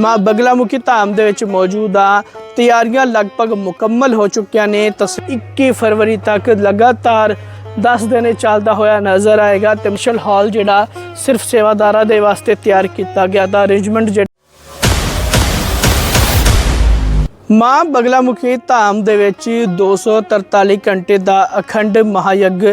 ਮਾਂ ਬਗਲਾਮੁਖੀ ਧਾਮ ਦੇ ਵਿੱਚ ਮੌਜੂਦ ਆ। ਤਿਆਰੀਆਂ ਲਗਭਗ ਮੁਕੰਮਲ ਹੋ ਚੁੱਕੀਆਂ ਨੇ। ਤਸ 21 ਫਰਵਰੀ ਤੱਕ ਲਗਾਤਾਰ 10 ਦਿਨ ਚੱਲਦਾ ਹੋਇਆ ਨਜ਼ਰ ਆਏਗਾ। ਤੇ ਹਾਲ ਜਿਹੜਾ ਸਿਰਫ ਸੇਵਾਦਾਰਾਂ ਦੇ ਵਾਸਤੇ ਤਿਆਰ ਕੀਤਾ ਗਿਆ ਦਾ ਅਰੇਂਜਮੈਂਟ ਜਿਹੜਾ ਮਾਂ ਬਗਲਾਮੁਖੀ ਧਾਮ ਦੇ ਵਿੱਚ 243 ਘੰਟੇ ਦਾ ਅਖੰਡ ਮਹਾਯੱਗ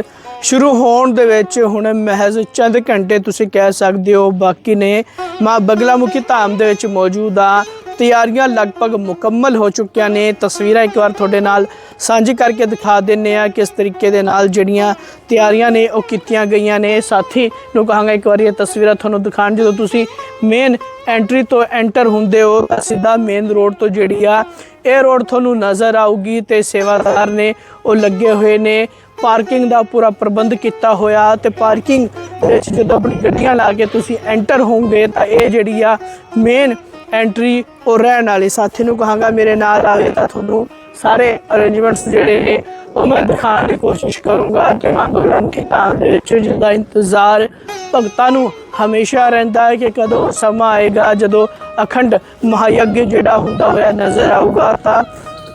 ਸ਼ੁਰੂ ਹੋਣ ਦੇ ਵਿੱਚ ਹੁਣ ਮਹਿਜ਼ ਚੰਦ ਘੰਟੇ ਤੁਸੀਂ ਕਹਿ ਸਕਦੇ ਹੋ, ਬਾਕੀ ਨੇ ਮਾਂ ਬਗਲਾਮੁਖੀ ਧਾਮ ਦੇ ਵਿੱਚ ਮੌਜੂਦ ਆ। ਤਿਆਰੀਆਂ ਲਗਭਗ ਮੁਕੰਮਲ ਹੋ ਚੁੱਕੀਆਂ ਨੇ। ਤਸਵੀਰਾਂ ਇੱਕ ਵਾਰ ਤੁਹਾਡੇ ਨਾਲ ਸਾਂਝੀ ਕਰਕੇ ਦਿਖਾ ਦਿੰਨੇ ਆ ਕਿਸ ਤਰੀਕੇ ਦੇ ਨਾਲ ਜਿਹੜੀਆਂ ਤਿਆਰੀਆਂ ਨੇ, ਉਹ ਕੀਤੀਆਂ ਗਈਆਂ ਨੇ। ਸਾਥੀ ਨੂੰ ਕਹਾਂਗਾ ਇੱਕ ਵਾਰੀ ਇਹ ਤਸਵੀਰਾਂ ਤੁਹਾਨੂੰ ਦਿਖਾਣ ਜਦੋਂ ਤੁਸੀਂ ਮੇਨ ਐਂਟਰੀ ਤੋਂ ਐਂਟਰ ਹੁੰਦੇ ਹੋ, ਤਾਂ ਸਿੱਧਾ ਮੇਨ ਰੋਡ ਤੋਂ ਜਿਹੜੀ ਆ, ਇਹ ਰੋਡ ਤੁਹਾਨੂੰ ਨਜ਼ਰ ਆਊਗੀ ਤੇ ਸੇਵਾਦਾਰ ਨੇ ਉਹ ਲੱਗੇ ਹੋਏ ਨੇ। ਪਾਰਕਿੰਗ ਦਾ ਪੂਰਾ ਪ੍ਰਬੰਧ ਕੀਤਾ ਹੋਇਆ ਤੇ ਪਾਰਕਿੰਗ ਵਿੱਚ ਜਦੋਂ ਆਪਣੀ ਗੱਡੀਆਂ ਲਾ ਕੇ ਤੁਸੀਂ ਐਂਟਰ ਹੋਵੋਗੇ ਤਾਂ ਇਹ ਜਿਹੜੀ ਆ ਮੇਨ ਐਂਟਰੀ ਉਹ ਰਹਿਣ ਵਾਲੀ। ਸਾਥੀ ਨੂੰ ਕਹਾਂਗਾ ਮੇਰੇ ਨਾਲ ਆਵੇ ਤਾਂ ਤੁਹਾਨੂੰ ਸਾਰੇ ਅਰੇਂਜਮੈਂਟਸ ਜਿਹੜੇ ਨੇ ਉਹ ਮੈਂ ਦਿਖਾਉਣ ਦੀ ਕੋਸ਼ਿਸ਼ ਕਰੂੰਗਾ ਕਿ ਮਾਂ ਬਗਲਾਮ ਤਾਂ ਦੇ ਵਿੱਚ ਜਿਹਦਾ ਇੰਤਜ਼ਾਰ ਭਗਤਾਂ ਨੂੰ ਹਮੇਸ਼ਾ ਰਹਿੰਦਾ ਹੈ ਕਿ ਕਦੋਂ ਸਮਾਂ ਆਏਗਾ, ਜਦੋਂ ਅਖੰਡ ਮਹਾਯੱਗ ਜਿਹੜਾ ਹੁੰਦਾ ਹੋਇਆ ਨਜ਼ਰ ਆਊਗਾ ਤਾਂ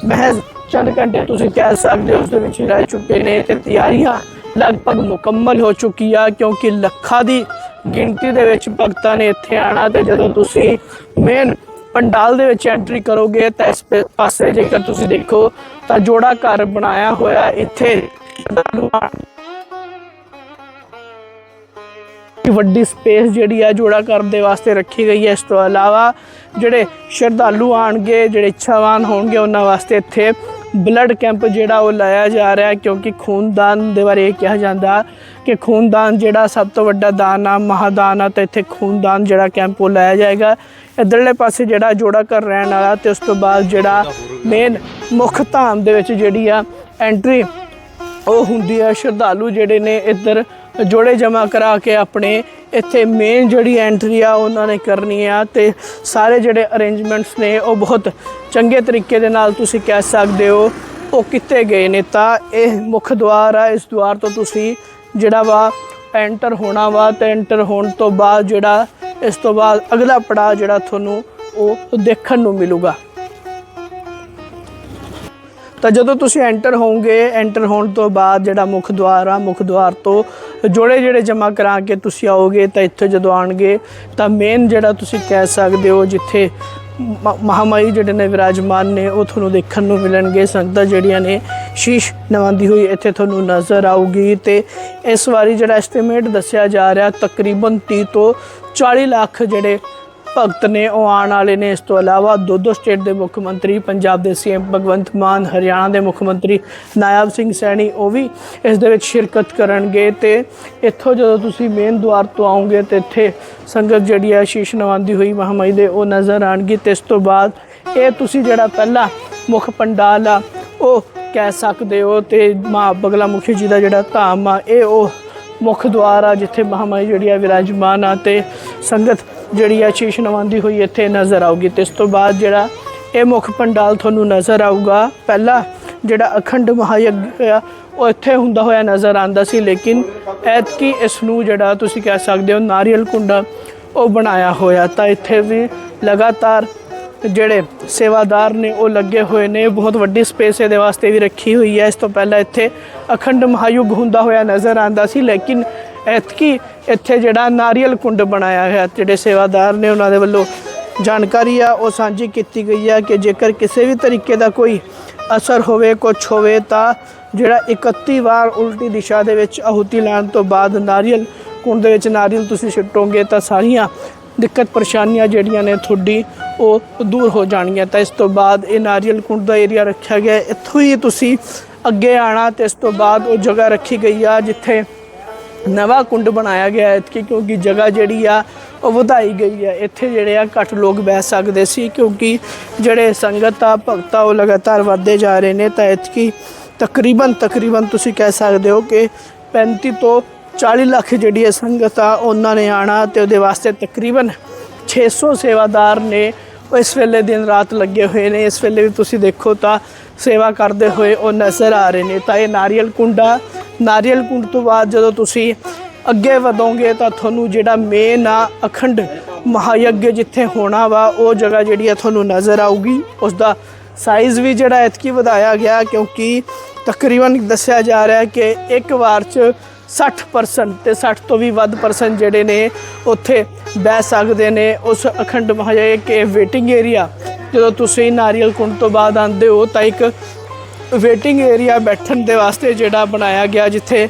ਮਹਿਜ਼ ਚੰਦ ਘੰਟੇ ਤੁਸੀਂ ਕਹਿ ਸਕਦੇ ਹੋ ਉਸ ਦੇ ਵਿੱਚ ਰਹਿ ਚੁੱਕੇ ਨੇ ਤੇ ਤਿਆਰੀਆਂ ਲਗਭਗ ਮੁਕੰਮਲ ਹੋ ਚੁੱਕੀ ਆ ਕਿਉਂਕਿ ਲੱਖਾਂ ਦੀ ਗਿਣਤੀ ਦੇ ਵਿੱਚ ਭਗਤਾਂ ਨੇ ਇੱਥੇ ਆਣਾ ਤੇ ਜਦੋਂ ਤੁਸੀਂ ਮੇਨ ਪੰਡਾਲ ਦੇ ਵਿੱਚ ਐਂਟਰੀ ਕਰੋਗੇ ਤਾਂ ਇਸ ਪਾਸੇ ਜੇਕਰ ਤੁਸੀਂ ਦੇਖੋ ਤਾਂ ਜੋੜਾ ਘਰ ਬਣਾਇਆ ਹੋਇਆ ਇੱਥੇ ਸ਼ਰਧਾਲੂਆਂ ਵੱਡੀ ਸਪੇਸ ਜਿਹੜੀ ਹੈ ਜੋੜਾ ਕਰਨ ਦੇ ਵਾਸਤੇ ਰੱਖੀ ਗਈ ਹੈ ਇਸ ਤੋਂ ਇਲਾਵਾ ਜਿਹੜੇ ਸ਼ਰਧਾਲੂ ਆਣਗੇ ਜਿਹੜੇ ਇੱਛਾਵਾਨ ਹੋਣਗੇ ਉਹਨਾਂ ਵਾਸਤੇ ਇੱਥੇ ਬਲੱਡ ਕੈਂਪ ਜਿਹੜਾ ਉਹ ਲਾਇਆ ਜਾ ਰਿਹਾ ਕਿਉਂਕਿ ਖੂਨਦਾਨ ਦੇ ਬਾਰੇ ਇਹ ਕਿਹਾ ਜਾਂਦਾ ਕਿ ਖੂਨਦਾਨ ਜਿਹੜਾ ਸਭ ਤੋਂ ਵੱਡਾ ਦਾਨ ਆ, ਮਹਾਦਾਨ ਆ, ਤੇ ਇੱਥੇ ਖੂਨਦਾਨ ਜਿਹੜਾ ਕੈਂਪ ਉਹ ਲਾਇਆ ਜਾਏਗਾ। ਇਧਰਲੇ ਪਾਸੇ ਜਿਹੜਾ ਜੋੜਾ ਕਰ ਰਹਿਣ ਵਾਲਾ ਤੇ ਉਸ ਤੋਂ ਬਾਅਦ ਜਿਹੜਾ ਮੇਨ ਮੁੱਖ ਧਾਮ ਦੇ ਵਿੱਚ ਜਿਹੜੀ ਆ ਐਂਟਰੀ ਉਹ ਹੁੰਦੀ ਆ, ਸ਼ਰਧਾਲੂ ਜਿਹੜੇ ਨੇ ਇੱਧਰ ਜੋੜੇ ਜਮਾ ਕਰਾ ਕੇ ਆਪਣੇ ਇੱਥੇ ਮੇਨ ਜਿਹੜੀ ਐਂਟਰੀ ਆ ਉਹਨਾਂ ਨੇ ਕਰਨੀ ਆ ਤੇ ਸਾਰੇ ਜਿਹੜੇ ਅਰੇਂਜਮੈਂਟਸ ਨੇ ਉਹ ਬਹੁਤ ਚੰਗੇ ਤਰੀਕੇ ਦੇ ਨਾਲ ਤੁਸੀਂ ਕਹਿ ਸਕਦੇ ਹੋ, ਉਹ ਕਿੱਥੇ ਗਏ ਨੇ ਤਾਂ ਇਹ ਮੁੱਖ ਦੁਆਰ ਆ, ਇਸ ਦੁਆਰ ਤੋਂ ਤੁਸੀਂ ਜਿਹੜਾ ਵਾ ਐਂਟਰ ਹੋਣਾ ਵਾ ਤੇ ਐਂਟਰ ਹੋਣ ਤੋਂ ਬਾਅਦ ਜਿਹੜਾ ਇਸ ਤੋਂ ਬਾਅਦ ਅਗਲਾ ਪੜਾਅ ਜਿਹੜਾ ਤੁਹਾਨੂੰ ਉਹ ਦੇਖਣ ਨੂੰ ਮਿਲੂਗਾ। ਤਾਂ ਜਦੋਂ ਤੁਸੀਂ ਐਂਟਰ ਹੋਵੋਗੇ ਐਂਟਰ ਹੋਣ ਤੋਂ ਬਾਅਦ ਜਿਹੜਾ ਮੁੱਖ ਦੁਆਰ ਆ, ਮੁੱਖ ਦੁਆਰ ਤੋਂ ਜੋੜੇ ਜਿਹੜੇ ਜਮ੍ਹਾਂ ਕਰਾ ਕੇ ਤੁਸੀਂ ਆਓਗੇ ਤਾਂ ਇੱਥੇ ਜਦੋਂ ਆਣਗੇ ਤਾਂ ਮੇਨ ਜਿਹੜਾ ਤੁਸੀਂ ਕਹਿ ਸਕਦੇ ਹੋ ਜਿੱਥੇ ਮ- ਮਹਾਮਾਈ ਜਿਹੜੇ ਨੇ ਵਿਰਾਜਮਾਨ ਨੇ, ਉਹ ਤੁਹਾਨੂੰ ਦੇਖਣ ਨੂੰ ਮਿਲਣਗੇ। ਸੰਗਤਾਂ ਜਿਹੜੀਆਂ ਨੇ, ਸ਼ੀਸ਼ ਨਵਾਉਂਦੀ ਹੋਈ ਇੱਥੇ ਤੁਹਾਨੂੰ ਨਜ਼ਰ ਆਊਗੀ ਤੇ ਇਸ ਵਾਰੀ ਜਿਹੜਾ ਐਸਟੀਮੇਟ ਦੱਸਿਆ ਜਾ ਰਿਹਾ, ਤਕਰੀਬਨ 30 ਤੋਂ 40 ਲੱਖ ਜਿਹੜੇ ਭਗਤ ਨੇ ਉਹ ਆਉਣ ਵਾਲੇ ਨੇ। ਇਸ ਤੋਂ ਇਲਾਵਾ ਦੋ ਦੋ ਸਟੇਟ ਦੇ ਮੁੱਖ ਮੰਤਰੀ, ਪੰਜਾਬ ਦੇ ਸੀਐਮ ਭਗਵੰਤ ਮਾਨ, ਹਰਿਆਣਾ ਦੇ ਮੁੱਖ ਮੰਤਰੀ ਨਾਇਬ ਸਿੰਘ ਸੈਣੀ, ਉਹ ਵੀ ਇਸ ਦੇ ਵਿੱਚ ਸ਼ਿਰਕਤ ਕਰਨਗੇ। ਤੇ ਇੱਥੋਂ ਜਦੋਂ ਤੁਸੀਂ ਮੇਨ ਦੁਆਰ ਤੋਂ ਆਉਂਗੇ ਤੇ ਇੱਥੇ ਸੰਗਤ ਜਿਹੜੀ ਹੈ ਸ਼ੀਸ਼ ਨਵਾਉਂਦੀ ਹੋਈ ਮਹਾਮਾਈ ਦੇ, ਉਹ ਨਜ਼ਰ ਆਣਗੀ ਤੇ ਇਸ ਤੋਂ ਬਾਅਦ ਇਹ ਤੁਸੀਂ ਜਿਹੜਾ ਪਹਿਲਾ ਮੁੱਖ ਪੰਡਾਲ ਆ, ਉਹ ਕਹਿ ਸਕਦੇ ਹੋ ਤੇ ਮਾਂ ਬਗਲਾ ਮੁਖੀ ਜੀ ਦਾ ਜਿਹੜਾ ਧਾਮ ਆ, ਇਹ ਉਹ ਮੁੱਖ ਦੁਆਰ ਆ, ਜਿੱਥੇ ਮਹਾਮਾਈ ਜਿਹੜੀ ਆ, ਵਿਰਾਜਮਾਨ ਆ। ਤੇ ਸੰਗਤ ਜਿਹੜੀ ਆ ਸ਼ੀਸ਼ ਨਵਾਉਂਦੀ ਹੋਈ ਇੱਥੇ ਨਜ਼ਰ ਆਊਗੀ। ਤੇ ਇਸ ਤੋਂ ਬਾਅਦ ਜਿਹੜਾ ਇਹ ਮੁੱਖ ਪੰਡਾਲ ਤੁਹਾਨੂੰ ਨਜ਼ਰ ਆਊਗਾ, ਪਹਿਲਾ ਜਿਹੜਾ ਅਖੰਡ ਮਹਾਯੱਗ ਆ, ਉਹ ਇੱਥੇ ਹੁੰਦਾ ਹੋਇਆ ਨਜ਼ਰ ਆਂਦਾ ਸੀ, ਲੇਕਿਨ ਐਤਕੀ ਇਸ ਨੂੰ ਜਿਹੜਾ ਤੁਸੀਂ ਕਹਿ ਸਕਦੇ ਹੋ ਨਾਰੀਅਲ ਕੁੰਡਾ, ਉਹ ਬਣਾਇਆ ਹੋਇਆ। ਤਾਂ ਇੱਥੇ ਵੀ ਲਗਾਤਾਰ ਜਿਹੜੇ ਸੇਵਾਦਾਰ ਨੇ, ਉਹ ਲੱਗੇ ਹੋਏ ਨੇ। ਬਹੁਤ ਵੱਡੀ ਸਪੇਸ ਇਹਦੇ ਵਾਸਤੇ ਵੀ ਰੱਖੀ ਹੋਈ ਹੈ। ਇਸ ਤੋਂ ਪਹਿਲਾਂ ਇੱਥੇ ਅਖੰਡ ਮਹਾਯੁਗ ਹੁੰਦਾ ਹੋਇਆ ਨਜ਼ਰ ਆਂਦਾ ਸੀ, ਲੇਕਿਨ ਐਤਕੀ ਇੱਥੇ ਜਿਹੜਾ ਨਾਰੀਅਲ ਕੁੰਡ ਬਣਾਇਆ ਹੈ ਜਿਹੜੇ ਸੇਵਾਦਾਰ ਨੇ ਉਹਨਾਂ ਦੇ ਵੱਲੋਂ ਜਾਣਕਾਰੀ ਆ, ਉਹ ਸਾਂਝੀ ਕੀਤੀ ਗਈ ਆ ਕਿ ਜੇਕਰ ਕਿਸੇ ਵੀ ਤਰੀਕੇ ਦਾ ਕੋਈ ਅਸਰ ਹੋਵੇ ਕੁਝ ਹੋਵੇ, ਤਾਂ ਜਿਹੜਾ 31 ਵਾਰ ਉਲਟੀ ਦਿਸ਼ਾ ਦੇ ਵਿੱਚ ਆਹੂਤੀ ਲੈਣ ਤੋਂ ਬਾਅਦ ਨਾਰੀਅਲ ਕੁੰਡ ਦੇ ਵਿੱਚ ਨਾਰੀਅਲ ਤੁਸੀਂ ਛਿੱਟੋਗੇ ਤਾਂ ਸਾਰੀਆਂ ਦਿੱਕਤ ਪਰੇਸ਼ਾਨੀਆਂ ਜਿਹੜੀਆਂ ਨੇ ਤੁਹਾਡੀ, ਉਹ ਦੂਰ ਹੋ ਜਾਣਗੀਆਂ। ਤਾਂ ਇਸ ਤੋਂ ਬਾਅਦ ਇਹ ਨਾਰੀਅਲ ਕੁੰਡ ਦਾ ਏਰੀਆ ਰੱਖਿਆ ਗਿਆ। ਇੱਥੋਂ ਹੀ ਤੁਸੀਂ ਅੱਗੇ ਆਣਾ ਤੇ ਇਸ ਤੋਂ ਬਾਅਦ ਉਹ ਜਗ੍ਹਾ ਰੱਖੀ ਗਈ ਆ, ਜਿੱਥੇ ਨਵਾਂ ਕੁੰਡ ਬਣਾਇਆ ਗਿਆ ਹੈ ਕਿਉਂਕਿ ਜਗ੍ਹਾ ਜਿਹੜੀ ਆ, ਉਹ ਵਧਾਈ ਗਈ ਹੈ। ਇੱਥੇ ਜਿਹੜੇ ਆ ਘੱਟ ਲੋਕ ਬਹਿ ਸਕਦੇ ਸੀ, ਕਿਉਂਕਿ ਜਿਹੜੇ ਸੰਗਤ ਆ, ਭਗਤਾ ਉਹ ਲਗਾਤਾਰ ਵਧਦੇ ਜਾ ਰਹੇ ਨੇ। ਤਾਂ ਇੱਥੇ ਤਕਰੀਬਨ ਤਕਰੀਬਨ ਤੁਸੀਂ ਕਹਿ ਸਕਦੇ ਹੋ ਕਿ 35 ਤੋਂ 40 ਲੱਖ ਜਿਹੜੀ ਹੈ ਸੰਗਤ ਆ, ਉਹਨਾਂ ਨੇ ਆਣਾ ਤੇ ਉਹਦੇ ਵਾਸਤੇ ਤਕਰੀਬਨ 600 ਸੇਵਾਦਾਰ ਨੇ। ਉਹ ਇਸ ਵੇਲੇ ਦਿਨ ਰਾਤ ਲੱਗੇ ਹੋਏ ਨੇ। ਇਸ ਵੇਲੇ ਵੀ ਤੁਸੀਂ ਦੇਖੋ ਤਾਂ ਸੇਵਾ ਕਰਦੇ ਹੋਏ ਉਹ ਨਜ਼ਰ ਆ ਰਹੇ ਨੇ। ਤਾਂ ਇਹ ਨਾਰੀਅਲ ਕੁੰਡਾ ਨਾਰੀਅਲ ਕੁੰਡ ਤੋਂ ਬਾਅਦ ਜਦੋਂ ਤੁਸੀਂ ਅੱਗੇ ਵਧੋਗੇ ਤਾਂ ਤੁਹਾਨੂੰ ਜਿਹੜਾ ਮੇਨ ਆ ਅਖੰਡ ਮਹਾਯੱਗ ਜਿੱਥੇ ਹੋਣਾ ਵਾ, ਉਹ ਜਗ੍ਹਾ ਜਿਹੜੀ ਆ ਤੁਹਾਨੂੰ ਨਜ਼ਰ ਆਊਗੀ। ਉਸ ਦਾ ਸਾਈਜ਼ ਵੀ ਜਿਹੜਾ ਐਤਕੀ ਵਧਾਇਆ ਗਿਆ ਕਿਉਂਕਿ ਤਕਰੀਬਨ ਦੱਸਿਆ ਜਾ ਰਿਹਾ ਕਿ ਇੱਕ ਵਾਰ 'ਚ 60% ਤੇ 60 ਤੋਂ ਵੀ ਵੱਧ ਪਰਸੈਂਟ ਜਿਹੜੇ ਨੇ ਉੱਥੇ ਬਹਿ ਸਕਦੇ ਨੇ ਉਸ ਅਖੰਡ ਮਹਾਯੱਗ ਕੇ ਵੇਟਿੰਗ ਏਰੀਆ ਜਦੋਂ ਤੁਸੀਂ ਨਾਰੀਅਲ ਕੁੰਡ ਤੋਂ ਬਾਅਦ ਆਉਂਦੇ ਹੋ ਤਾਂ ਇੱਕ ਵੇਟਿੰਗ ਏਰੀਆ ਬੈਠਣ ਦੇ ਵਾਸਤੇ ਜਿਹੜਾ ਬਣਾਇਆ ਗਿਆ, ਜਿੱਥੇ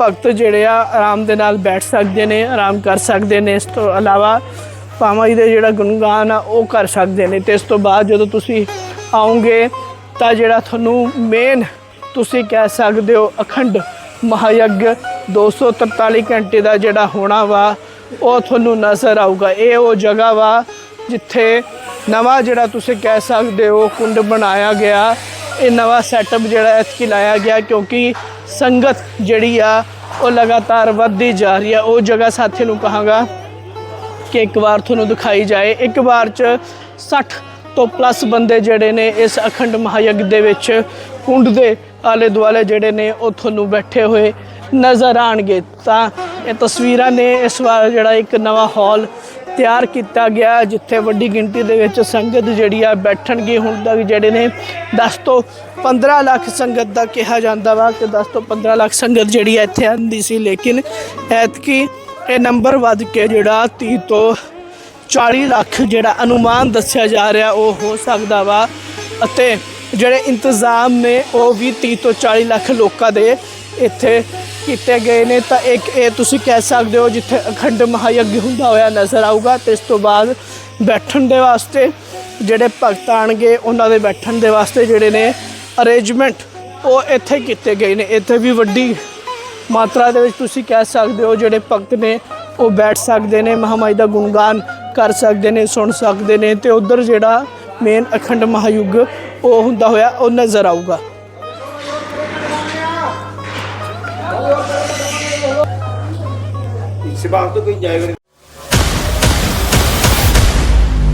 ਭਗਤ ਜਿਹੜੇ ਆ ਆਰਾਮ ਦੇ ਨਾਲ ਬੈਠ ਸਕਦੇ ਨੇ, ਆਰਾਮ ਕਰ ਸਕਦੇ ਨੇ। ਇਸ ਤੋਂ ਇਲਾਵਾ ਪਾਵਾਂ ਜੀ ਦੇ ਜਿਹੜਾ ਗੁਣਗਾਨ ਆ, ਉਹ ਕਰ ਸਕਦੇ ਨੇ। ਤੇ ਇਸ ਤੋਂ ਬਾਅਦ ਜਦੋਂ ਤੁਸੀਂ ਆਉਂਗੇ ਤਾਂ ਜਿਹੜਾ ਤੁਹਾਨੂੰ ਮੇਨ ਤੁਸੀਂ ਕਹਿ ਸਕਦੇ ਹੋ ਅਖੰਡ ਮਹਾਯੱਗ 243 ਘੰਟੇ ਦਾ ਜਿਹੜਾ ਹੋਣਾ ਵਾ, ਉਹ ਤੁਹਾਨੂੰ ਨਜ਼ਰ ਆਊਗਾ। ਇਹ ਉਹ ਜਗ੍ਹਾ ਵਾ, ਜਿੱਥੇ ਨਵਾਂ ਜਿਹੜਾ ਤੁਸੀਂ ਕਹਿ ਸਕਦੇ ਹੋ ਕੁੰਡ ਬਣਾਇਆ ਗਿਆ ਇਹ ਨਵਾਂ ਸੈਟਅਪ ਜਿਹੜਾ ਇੱਥੇ ਲਾਇਆ ਗਿਆ ਕਿਉਂਕਿ ਸੰਗਤ ਜਿਹੜੀ ਆ, ਉਹ ਲਗਾਤਾਰ ਵੱਧਦੀ ਜਾ ਰਹੀ ਆ। ਉਹ ਜਗ੍ਹਾ ਸਾਥੀ ਨੂੰ ਕਹਾਂਗਾ ਕਿ ਇੱਕ ਵਾਰ ਤੁਹਾਨੂੰ ਦਿਖਾਈ ਜਾਏ। ਇੱਕ ਵਾਰ ਚ 60 ਤੋਂ ਪਲੱਸ ਬੰਦੇ ਜਿਹੜੇ ਨੇ ਇਸ ਅਖੰਡ ਮਹਾਯੱਗ ਦੇ ਵਿੱਚ ਕੁੰਡ ਦੇ ਆਲੇ ਦੁਆਲੇ ਜਿਹੜੇ ਨੇ, ਉਹ ਤੁਹਾਨੂੰ ਬੈਠੇ ਹੋਏ ਨਜ਼ਰ ਆਣਗੇ ਤਾਂ ਇਹ ਤਸਵੀਰਾਂ ਨੇ ਇਸ ਵਾਰ ਜਿਹੜਾ ਇੱਕ ਨਵਾਂ ਹਾਲ ਤਿਆਰ ਕੀਤਾ ਗਿਆ ਜਿੱਥੇ ਵੱਡੀ ਗਿਣਤੀ ਦੇ ਵਿੱਚ ਸੰਗਤ ਜਿਹੜੀ ਆ ਬੈਠਣਗੇ। ਹੁਣ ਤੱਕ ਜਿਹੜੇ ਨੇ 10 ਤੋਂ 15 ਲੱਖ ਸੰਗਤ ਦਾ ਕਿਹਾ ਜਾਂਦਾ ਵਾ ਕਿ 10 ਤੋਂ 15 ਲੱਖ ਸੰਗਤ ਜਿਹੜੀ ਆ ਇੱਥੇ ਆਂਦੀ ਸੀ। ਲੇਕਿਨ ਐਤਕੀ ਇਹ ਨੰਬਰ ਵੱਧ ਕੇ ਜਿਹੜਾ 30 ਤੋਂ 40 ਲੱਖ ਜਿਹੜਾ ਅਨੁਮਾਨ ਦੱਸਿਆ ਜਾ ਰਿਹਾ, ਉਹ ਹੋ ਸਕਦਾ ਵਾ। ਅਤੇ ਜਿਹੜੇ ਇੰਤਜ਼ਾਮ ਨੇ, ਉਹ ਵੀ 30 ਤੋਂ 40 ਲੱਖ ਲੋਕਾਂ ਦੇ ਇੱਥੇ ਕੀਤੇ ਗਏ ਨੇ ਤਾਂ ਇੱਕ ਇਹ ਤੁਸੀਂ ਕਹਿ ਸਕਦੇ ਹੋ ਜਿੱਥੇ ਅਖੰਡ ਮਹਾਯੱਗ ਹੁੰਦਾ ਹੋਇਆ ਨਜ਼ਰ ਆਊਗਾ ਤੇ ਇਸ ਤੋਂ ਬਾਅਦ ਬੈਠਣ ਦੇ ਵਾਸਤੇ ਜਿਹੜੇ ਭਗਤ ਆਣਗੇ, ਉਹਨਾਂ ਦੇ ਬੈਠਣ ਦੇ ਵਾਸਤੇ ਜਿਹੜੇ ਨੇ ਅਰੇਂਜਮੈਂਟ ਉਹ ਇੱਥੇ ਕੀਤੇ ਗਏ ਨੇ। ਇੱਥੇ ਵੀ ਵੱਡੀ ਮਾਤਰਾ ਦੇ ਵਿੱਚ ਤੁਸੀਂ ਕਹਿ ਸਕਦੇ ਹੋ ਜਿਹੜੇ ਭਗਤ ਨੇ ਉਹ ਬੈਠ ਸਕਦੇ ਨੇ ਮਹਾਮਾਈ ਦਾ ਗੁਣਗਾਨ ਕਰ ਸਕਦੇ ਨੇ, ਸੁਣ ਸਕਦੇ ਨੇ ਤੇ ਉਧਰ ਜਿਹੜਾ ਮੇਨ ਅਖੰਡ ਮਹਾਯੁੱਗ ਉਹ ਹੁੰਦਾ ਹੋਇਆ ਉਹ ਨਜ਼ਰ ਆਊਗਾ। ਇਸ ਬਾਤ ਤੋਂ ਕੋਈ ਜਾਏਗਾ